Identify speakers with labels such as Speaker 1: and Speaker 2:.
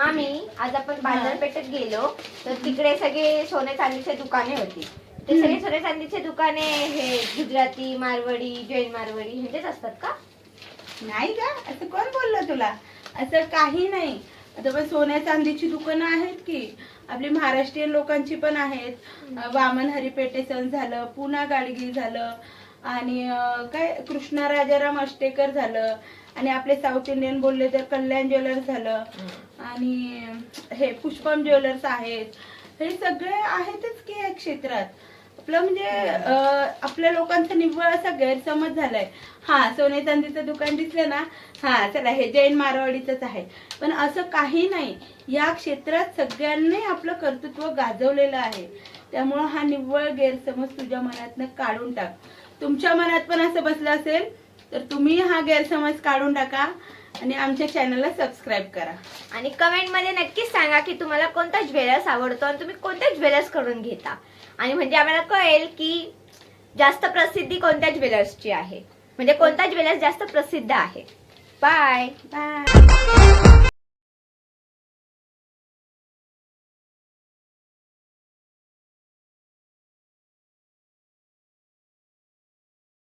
Speaker 1: मामी आज आपण बाजारपेठेत गेलो तर तिकडे सगळे सोने चांदीचे दुकाने होती. ते सगळे सोने चांदीचे दुकाने हे गुजराती मारवाडी जैन मारवाडी ह्यांचेच असतात का?
Speaker 2: नाही का असं कोण बोललं तुला? असं काही नाही. आता पण सोन्या चांदीची दुकानं आहेत की आपली महाराष्ट्रीयन लोकांची पण आहेत. वामन हरिपेटे सण झालं पुना गाडगी झालं आणि काय कृष्णा राजाराम अष्टेकर झालं आणि आपले साऊथ इंडियन बोलले तर कल्याण ज्वेलर्स झालं. आणि हे पुष्पम ज्वेलर्स आहेत. हे सगळे आहेतच की या क्षेत्रात. आपलं म्हणजे आपल्या लोकांचा निव्वळ असा गैरसमज झालाय. हा सोने चांदीचं दुकान दिसलं ना हा चला हे जैन मारवाडीचंच आहे. पण असं काही नाही. या क्षेत्रात सगळ्यांनी आपलं कर्तृत्व गाजवलेलं आहे. त्यामुळं हा निव्वळ गैरसमज तुझ्या मनातनं काढून टाक. तुमच्या मनात पण असं बसलं असेल तर तुम्ही हा गैरसमज काढून टाका आणि आमच्या चॅनलला सबस्क्राईब करा.
Speaker 1: आणि कमेंटमध्ये नक्कीच सांगा की तुम्हाला कोणता ज्वेलर्स आवडतो आणि तुम्ही कोणत्या ज्वेलर्सकडून घेता. आणि म्हणजे आम्हाला कळेल की जास्त प्रसिद्धी कोणत्या ज्वेलर्सची आहे. म्हणजे कोणता ज्वेलर्स जास्त प्रसिद्ध आहे. Bye
Speaker 2: bye